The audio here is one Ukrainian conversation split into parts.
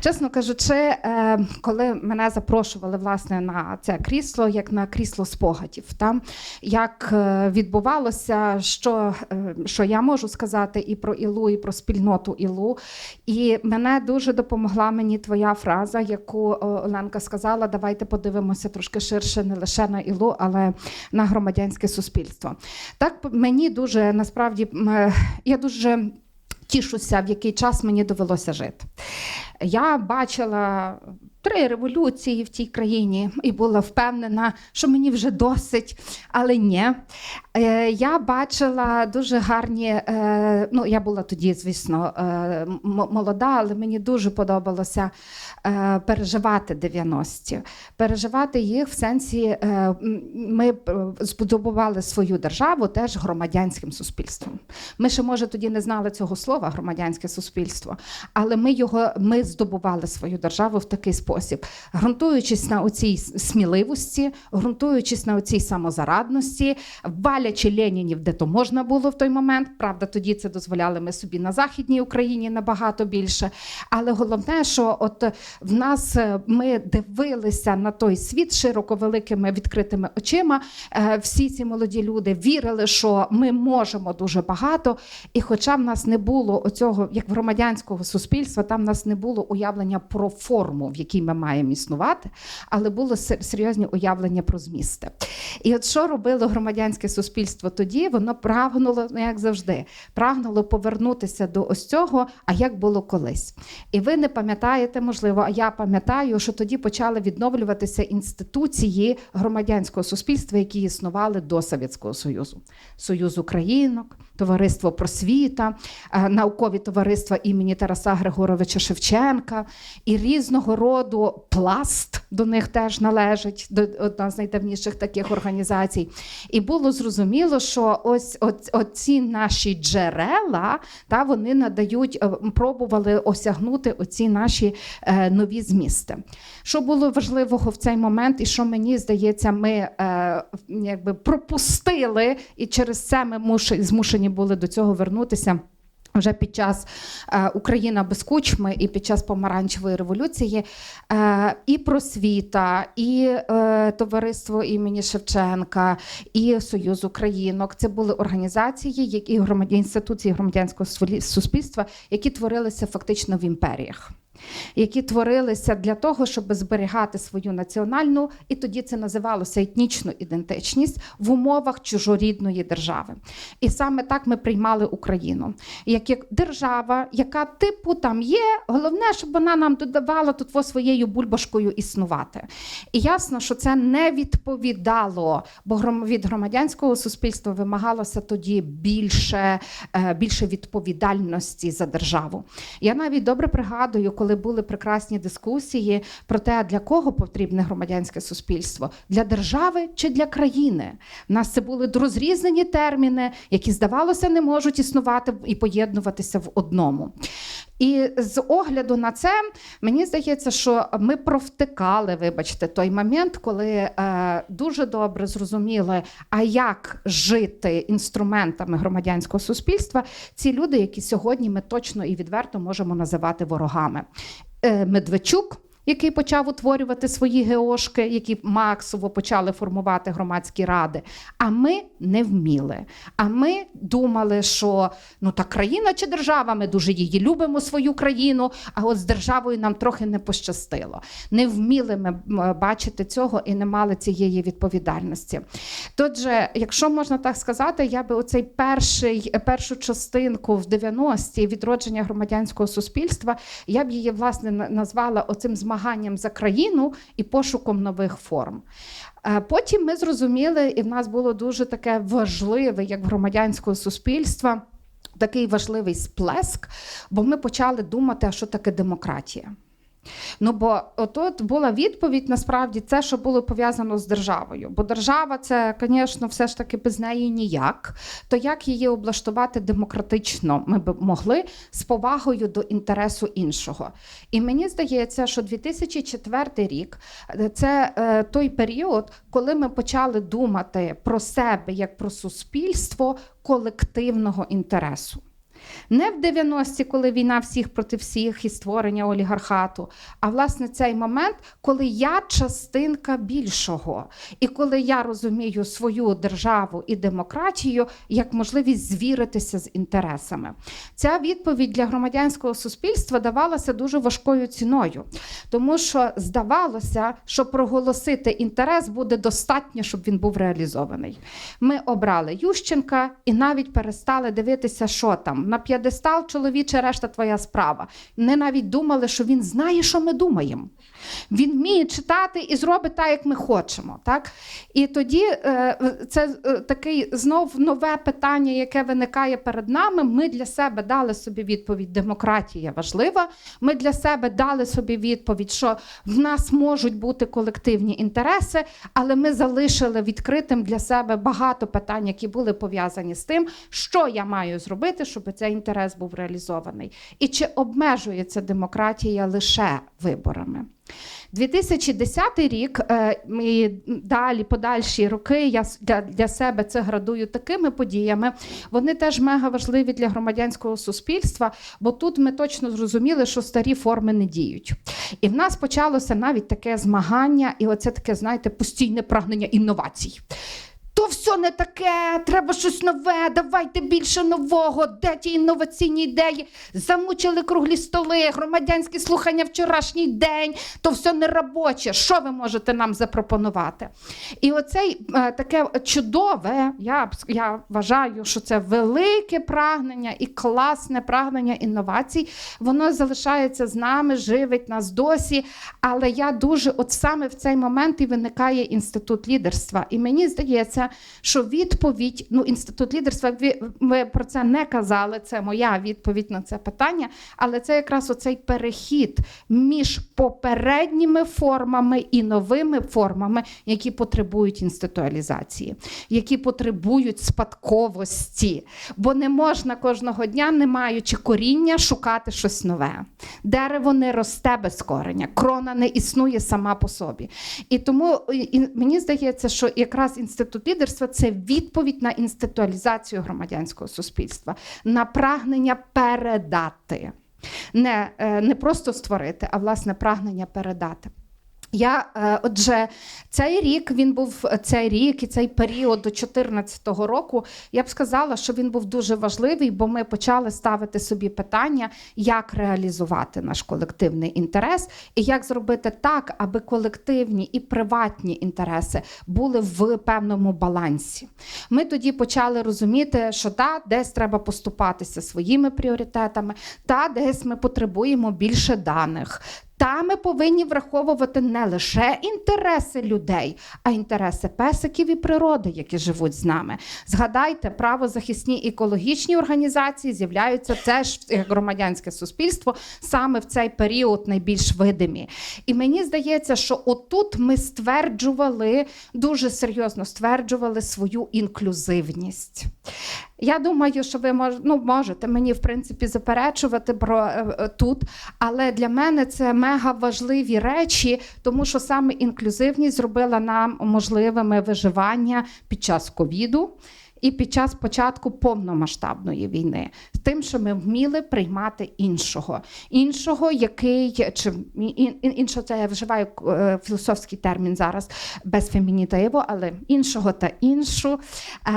Чесно кажучи, е, коли мене запрошували власне на це крісло, як на крісло спогадів, там як е, відбувалося, що, е, що я можу сказати і про Ілу, і про спільноту Ілу. І мене дуже допомогла мені твоя фраза, яку Оленка сказала: давайте подивимося трошки ширше, не лише на Ілу, але на громадянське суспільство. Так мені дуже насправді я дуже тішуся, в який час мені довелося жити. Я бачила три революції в тій країні і була впевнена, що мені вже досить, але ні. Е, Я бачила дуже гарні. е, Ну, я була тоді, звісно, е, молода, але мені дуже подобалося переживати 90-ті. Переживати їх в сенсі, ми збудували свою державу теж громадянським суспільством. Ми ще, може, тоді не знали цього слова громадянське суспільство, але ми його ми здобували свою державу в такий спосіб, ґрунтуючись на оцій сміливості, ґрунтуючись на оцій самозарадності, валячи Ленінів, де то можна було в той момент. Правда, тоді це дозволяли ми собі на Західній Україні набагато більше. Але головне, що от в нас е, ми дивилися на той світ широко великими відкритими очима. Е, Всі ці молоді люди вірили, що ми можемо дуже багато. І хоча в нас не було оцього, як в громадянського суспільства, там в нас не було уявлення про форму, в якій ми маємо існувати, але було се- серйозні уявлення про змісти. І от що робило громадянське суспільство тоді? Воно прагнуло, ну як завжди, прагнуло повернутися до ось цього, а як було колись. І ви не пам'ятаєте, можливо, а я пам'ятаю, що тоді почали відновлюватися інституції громадянського суспільства, які існували до Совєтського Союзу. Союз Українок, Товариство просвіта, е, наукові товариства імені Тараса Григоровича Шевченка і різного роду пласт до них теж належить, до одна з найдавніших таких організацій. І було зрозуміло, що ось оці наші джерела, та вони надають, е, пробували осягнути оці наші е, нові змісти. Що було важливого в цей момент, і що мені здається, ми е, якби пропустили, і через це ми муш- змушені були до цього вернутися. Вже під час е, Україна без кучми і під час помаранчевої революції е, і просвіта, і е, товариство імені Шевченка, і Союз Українок. Це були організації, які громадян інституції громадянського суспільства, які творилися фактично в імперіях. Які творилися для того, щоб зберігати свою національну, і тоді це називалося етнічну ідентичність в умовах чужорідної держави. І саме так ми приймали Україну як, держава, яка типу там є. Головне, щоб вона нам додавала тут во своєю бульбашкою існувати. І ясно, що це не відповідало, бо від громадянського суспільства вимагалося тоді більше, е, більше відповідальності за державу. Я навіть добре пригадую, коли були прекрасні дискусії про те, для кого потрібне громадянське суспільство для держави чи для країни. У нас це були розрізнені терміни, які здавалося не можуть існувати і поєднуватися в одному. І з огляду на це мені здається, що ми провтикали, вибачте, той момент, коли е, дуже добре зрозуміли, а як жити інструментами громадянського суспільства, ці люди, які сьогодні ми точно і відверто можемо називати ворогами. Е, Медведчук. Який почав утворювати свої геошки, які масово почали формувати громадські ради. А ми не вміли. А ми думали, що ну та країна чи держава, ми дуже її любимо, свою країну. А от з державою нам трохи не пощастило. Не вміли ми бачити цього і не мали цієї відповідальності. Тут же, якщо можна так сказати, я би оцей перший, першу частинку в 90-ті відродження громадянського суспільства, я б її власне назвала оцим змаганням за країну і пошуком нових форм. Е, Потім ми зрозуміли, і в нас було дуже таке важливе, як громадянського суспільства, такий важливий сплеск, бо ми почали думати, а що таке демократія. Ну бо отут була відповідь насправді це, що було пов'язано з державою. Бо держава це, звісно, все ж таки без неї ніяк. То як її облаштувати демократично ми б могли з повагою до інтересу іншого? І мені здається, що 2004 рік це е, той період, коли ми почали думати про себе як про суспільство колективного інтересу. Не в 90-ті, коли війна всіх проти всіх і створення олігархату, а власне цей момент, коли я частинка більшого, і коли я розумію свою державу і демократію як можливість звіритися з інтересами. Ця відповідь для громадянського суспільства давалася дуже важкою ціною, тому що здавалося, що проголосити інтерес буде достатньо, щоб він був реалізований. Ми обрали Ющенка і навіть перестали дивитися, що там на п'єдестал чоловіче, решта твоя справа. Ми навіть думали, що він знає, що ми думаємо. Він вміє читати і зробить так, як ми хочемо. Так? І тоді е, це е, такий знов нове питання, яке виникає перед нами. Ми для себе дали собі відповідь: демократія важлива. Ми для себе дали собі відповідь, що в нас можуть бути колективні інтереси, але ми залишили відкритим для себе багато питань, які були пов'язані з тим, що я маю зробити, щоб цей інтерес був реалізований. І чи обмежується демократія лише виборами? 2010 рік е, і далі подальші роки я для, для себе це градую такими подіями. Вони теж мега важливі для громадянського суспільства, бо тут ми точно зрозуміли, що старі форми не діють. І в нас почалося навіть таке змагання, і оце таке, знаєте, постійне прагнення інновацій. То все не таке, треба щось нове, давайте більше нового. Де ті інноваційні ідеї? Замучили круглі столи, громадянські слухання вчорашній день, то все не робоче. Що ви можете нам запропонувати? І оцей е, таке чудове, я, я вважаю, що це велике прагнення і класне прагнення інновацій. Воно залишається з нами, живить нас досі. Але я дуже, от саме в цей момент і виникає інститут лідерства. І мені здається, що відповідь, ну інститут лідерства, ви про це не казали. Це моя відповідь на це питання. Але це якраз оцей перехід між попередніми формами і новими формами, які потребують інституалізації, які потребують спадковості. Бо не можна кожного дня, не маючи коріння, шукати щось нове. Дерево не росте без кореня, крона не існує сама по собі. І тому і мені здається, що якраз інститут лідерства це відповідь на інституалізацію громадянського суспільства, на прагнення передати. Не, е, не просто створити, а власне прагнення передати. Я, е, отже, цей рік він був цей рік і цей період до 2014 року. Я б сказала, що він був дуже важливий, бо ми почали ставити собі питання, як реалізувати наш колективний інтерес, і як зробити так, аби колективні і приватні інтереси були в певному балансі. Ми тоді почали розуміти, що та десь треба поступатися своїми пріоритетами, та десь ми потребуємо більше даних. Та ми повинні враховувати не лише інтереси людей, а інтереси песиків і природи, які живуть з нами. Згадайте, правозахисні екологічні організації з'являються теж громадянське суспільство саме в цей період найбільш видимі. І мені здається, що отут ми стверджували дуже серйозно стверджували свою інклюзивність. Я думаю, що ви мож, ну, можете мені в принципі заперечувати про е, е, тут, але для мене це мега важливі речі, тому що саме інклюзивність зробила нам можливими виживання під час ковіду. І під час початку повномасштабної війни, з тим, що ми вміли приймати іншого, іншого, який чи ін- ін- іншого, це я вживаю е, філософський термін зараз без фемінітиву, але іншого та іншу е,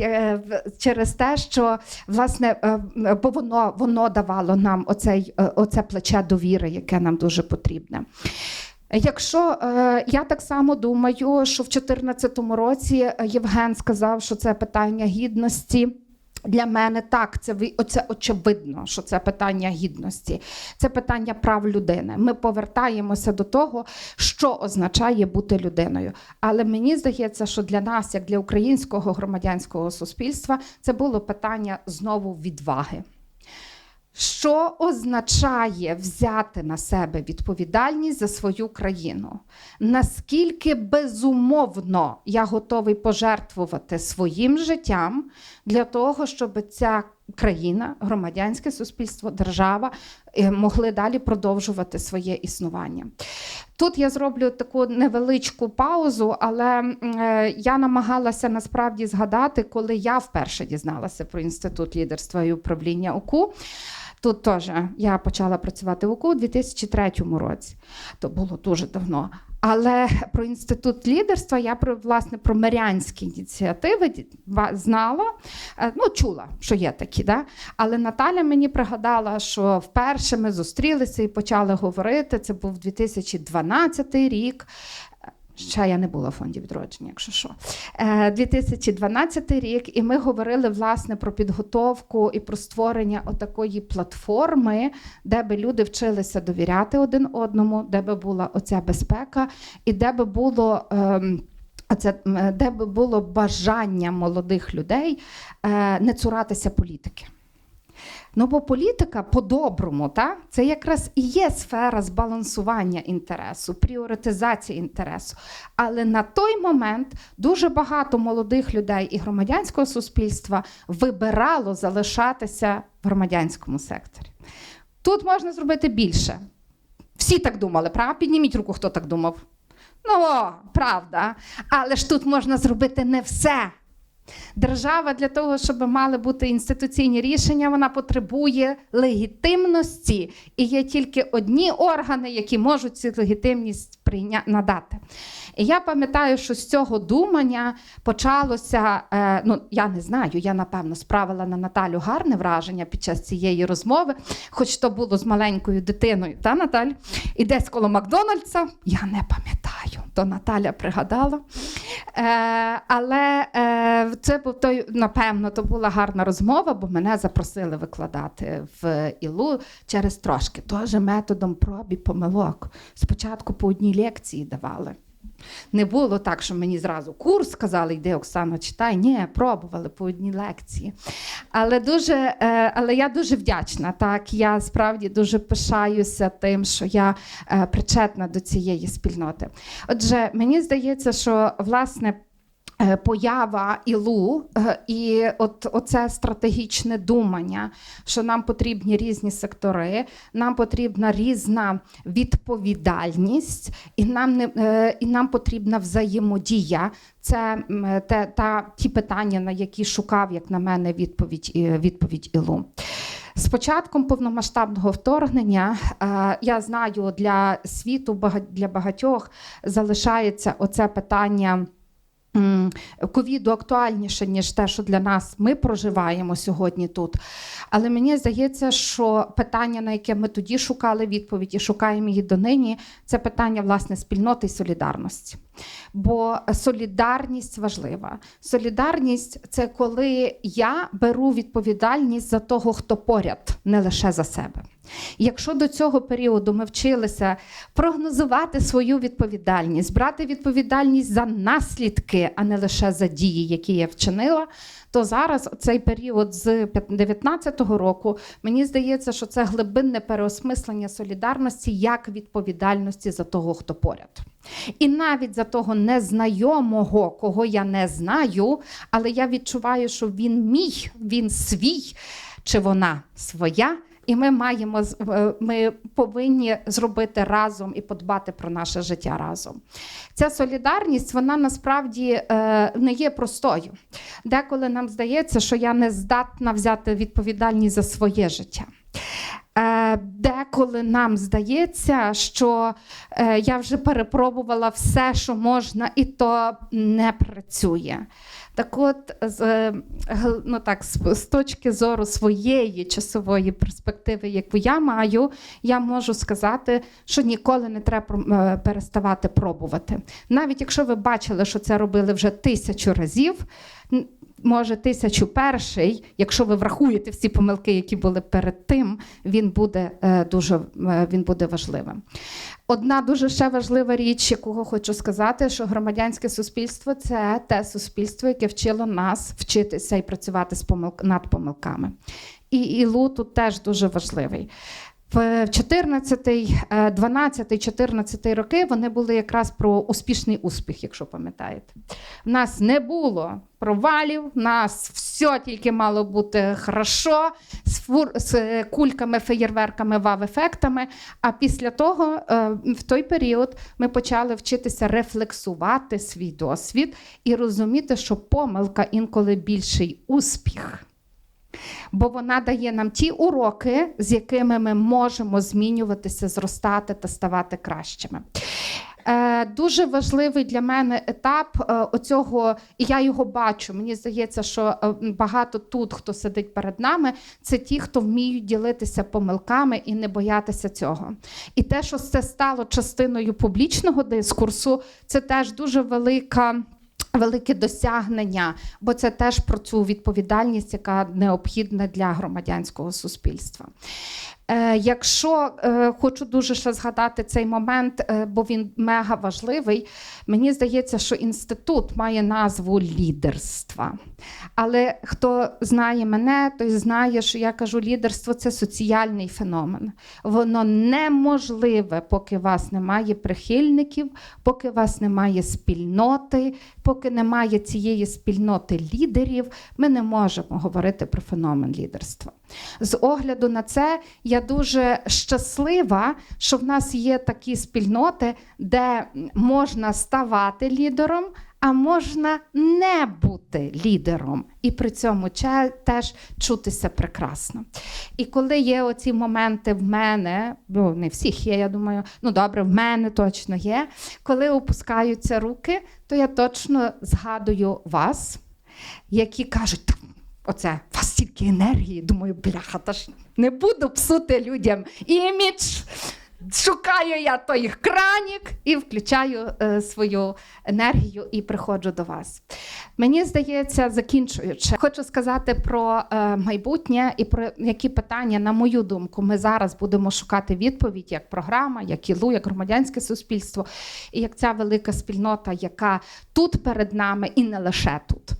е, через те, що власне бо воно воно давало нам оцей, оце плече довіри, яке нам дуже потрібне. Якщо е, я так само думаю, що в 2014 році е, Євген сказав, що це питання гідності. Для мене так, це оце очевидно, що це питання гідності, це питання прав людини. Ми повертаємося до того, що означає бути людиною. Але мені здається, що для нас, як для українського громадянського суспільства, це було питання знову відваги. Що означає взяти на себе відповідальність за свою країну? Наскільки безумовно я готовий пожертвувати своїм життям для того, щоб ця країна, громадянське суспільство, держава е, могли далі продовжувати своє існування. Тут я зроблю таку невеличку паузу, але е, я намагалася насправді згадати, коли я вперше дізналася про інститут лідерства і управління УКУ. Тут теж я почала працювати в УКУ у 2003 році. То було дуже давно. Але про інститут лідерства я про власне про мирянські ініціативи знала, е, ну чула, що є такі. Да? Але Наталя мені пригадала, що вперше ми зустрілися і почали говорити. Це був 2012 рік. Ще я не була в фонді відродження, якщо що. Е, 2012 рік, і ми говорили власне про підготовку і про створення отакої платформи, де би люди вчилися довіряти один одному, де би була оця безпека, і де би було. Ем, Оце, м, де би було бажання молодих людей е, не цуратися політики. Ну, бо політика по-доброму, та? це якраз і є сфера збалансування інтересу, пріоритизації інтересу. Але на той момент дуже багато молодих людей і громадянського суспільства вибирало залишатися в громадянському секторі. Тут можна зробити більше. Всі так думали, правда? Підніміть руку, хто так думав. Ну, правда. Але ж тут можна зробити не все. Держава для того, щоб мали бути інституційні рішення, вона потребує легітимності. І є тільки одні органи, які можуть цю легітимність прийня... надати. І я пам'ятаю, що з цього думання почалося. Е, ну, я не знаю, я напевно справила на Наталю гарне враження під час цієї розмови, хоч то було з маленькою дитиною, та Наталь? І десь коло Макдональдса, я не пам'ятаю, то Наталя пригадала. Е, але е, це був той, напевно, то була гарна розмова, бо мене запросили викладати в Ілу через трошки, теж методом проб і помилок. Спочатку по одній лекції давали. Не було так, що мені зразу курс сказали, йди, Оксана, читай. Ні, пробували по одній лекції. Але, дуже, е, але я дуже вдячна. Так, я справді дуже пишаюся тим, що я е, причетна до цієї спільноти. Отже, мені здається, що власне. Е, Поява ілу е, і от оце стратегічне думання, що нам потрібні різні сектори, нам потрібна різна відповідальність, і нам не е, і нам потрібна взаємодія. Це те, та ті питання, на які шукав, як на мене, відповідь відповідь ілу. З початком повномасштабного вторгнення я знаю для світу для багатьох залишається оце питання. Ковіду актуальніше, ніж те, що для нас ми проживаємо сьогодні тут. Але мені здається, що питання, на яке ми тоді шукали відповідь і шукаємо її донині, це питання власне спільноти і солідарності. Бо солідарність важлива. Солідарність це коли я беру відповідальність за того, хто поряд, не лише за себе. Якщо до цього періоду ми вчилися прогнозувати свою відповідальність, брати відповідальність за наслідки, а не лише за дії, які я вчинила, то зараз цей період з 19-го року мені здається, що це глибинне переосмислення солідарності як відповідальності за того, хто поряд. І навіть за того незнайомого, кого я не знаю, але я відчуваю, що він мій, він свій чи вона своя. І ми маємо ми повинні зробити разом і подбати про наше життя разом. Ця солідарність вона насправді е, не є простою. Деколи нам здається, що я не здатна взяти відповідальність за своє життя. Е, Деколи нам здається, що е, я вже перепробувала все, що можна, і то не працює. Так от, з, е, ну так, з, точки зору своєї часової перспективи, яку я маю, я можу сказати, що ніколи не треба е, переставати пробувати. Навіть якщо ви бачили, що це робили вже тисячу разів, може тисячу перший, якщо ви врахуєте всі помилки, які були перед тим, він буде е, дуже е, він буде важливим. Одна дуже ще важлива річ, якого хочу сказати, що громадянське суспільство це те суспільство, яке вчило нас вчитися і працювати з помил... над помилками. І ІЛУ тут теж дуже важливий. В 14, 12, 14 роки вони були якраз про успішний успіх, якщо пам'ятаєте. У нас не було провалів, у нас все тільки мало бути хорошо, з, фур, з е, кульками, феєрверками, вав-ефектами. А після того, е, в той період, ми почали вчитися рефлексувати свій досвід і розуміти, що помилка інколи більший успіх. Бо вона дає нам ті уроки, з якими ми можемо змінюватися, зростати та ставати кращими. Е, Дуже важливий для мене етап е, оцього, і я його бачу. Мені здається, що е, багато тут, хто сидить перед нами, це ті, хто вміють ділитися помилками і не боятися цього. І те, що це стало частиною публічного дискурсу, це теж дуже велика. Велике досягнення, бо це теж про цю відповідальність, яка необхідна для громадянського суспільства. Е, Якщо е, хочу дуже ще згадати цей момент, е, бо він мега важливий, мені здається, що інститут має назву лідерства. Але хто знає мене, той знає, що я кажу, лідерство це соціальний феномен. Воно неможливе, поки у вас немає прихильників, поки у вас немає спільноти, поки немає цієї спільноти лідерів, ми не можемо говорити про феномен лідерства. З огляду на це, я дуже щаслива, що в нас є такі спільноти, де можна ставати лідером, а можна не бути лідером, і при цьому теж чутися прекрасно. І коли є оці моменти в мене, бо не всіх є, я думаю, ну добре, в мене точно є. Коли опускаються руки, то я точно згадую вас, які кажуть, «Та, оце вас стільки енергії. Думаю, бляха, та ж не буду псути людям імідж. Шукаю я той кранік і включаю е, свою енергію і приходжу до вас. Мені здається, закінчуючи, хочу сказати про е, майбутнє і про які питання, на мою думку, ми зараз будемо шукати відповідь як програма, як ІЛУ, як громадянське суспільство, і як ця велика спільнота, яка тут перед нами і не лише тут.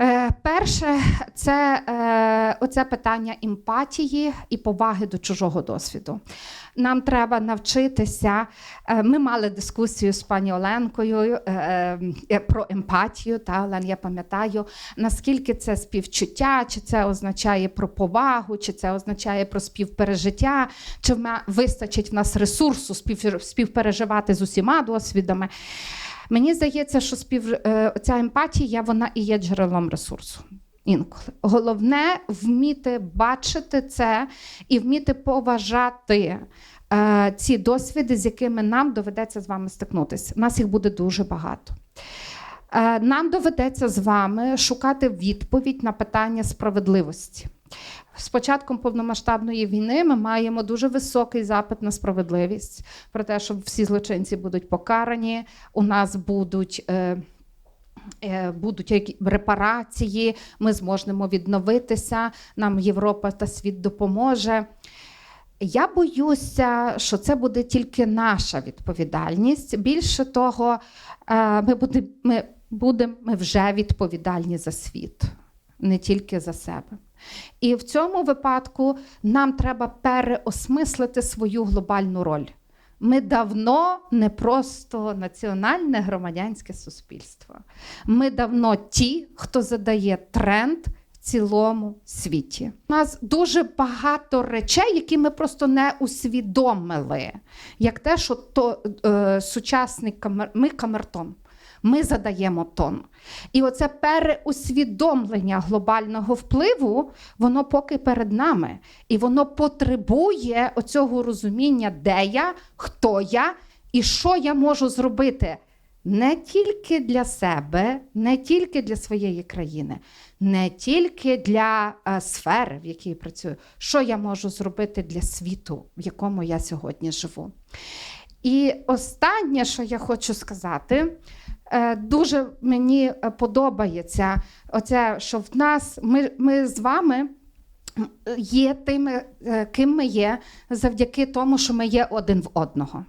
Е, Перше, це е, оце питання емпатії і поваги до чужого досвіду. Нам треба навчитися. е, Ми мали дискусію з пані Оленкою про емпатію. Та Олен, я пам'ятаю, наскільки це співчуття, чи це означає про повагу, чи це означає про співпережиття, чи вистачить в нас ресурсу спів, співпереживати з усіма досвідами. Мені здається, що спів... е, ця емпатія вона і є джерелом ресурсу. Інколи головне вміти бачити це і вміти поважати е, ці досвіди, з якими нам доведеться з вами стикнутися. У нас їх буде дуже багато. Е, нам доведеться з вами шукати відповідь на питання справедливості. З початком повномасштабної війни ми маємо дуже високий запит на справедливість про те, що всі злочинці будуть покарані, у нас будуть. Е, е, Будуть репарації, ми зможемо відновитися, нам Європа та світ допоможе. Я боюся, що це буде тільки наша відповідальність. Більше того, е, ми будемо ми, будем, ми вже відповідальні за світ, не тільки за себе. І в цьому випадку нам треба переосмислити свою глобальну роль. Ми давно не просто національне громадянське суспільство. Ми давно ті, хто задає тренд цілому світі. У нас дуже багато речей, які ми просто не усвідомили, як те, що то е, сучасний камер... ми камертон. Ми задаємо тон. І оце переусвідомлення глобального впливу, воно поки перед нами. І воно потребує оцього розуміння, де я, хто я і що я можу зробити не тільки для себе, не тільки для своєї країни, не тільки для е, сфери, в якій працюю, що я можу зробити для світу, в якому я сьогодні живу. І останнє, що я хочу сказати, дуже мені е, подобається оце, що в нас ми, ми з вами є тими, е, ким ми є, завдяки тому, що ми є один в одного.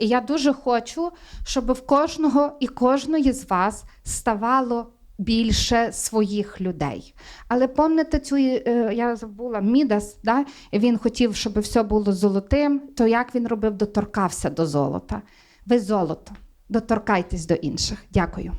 І я дуже хочу, щоб в кожного і кожної з вас ставало більше своїх людей. Але пам'ятаєте цю, е, я забула, Мідас, да? він хотів, щоб все було золотим, то як він робив, доторкався до золота. Ви золото, доторкайтесь до інших. Дякую.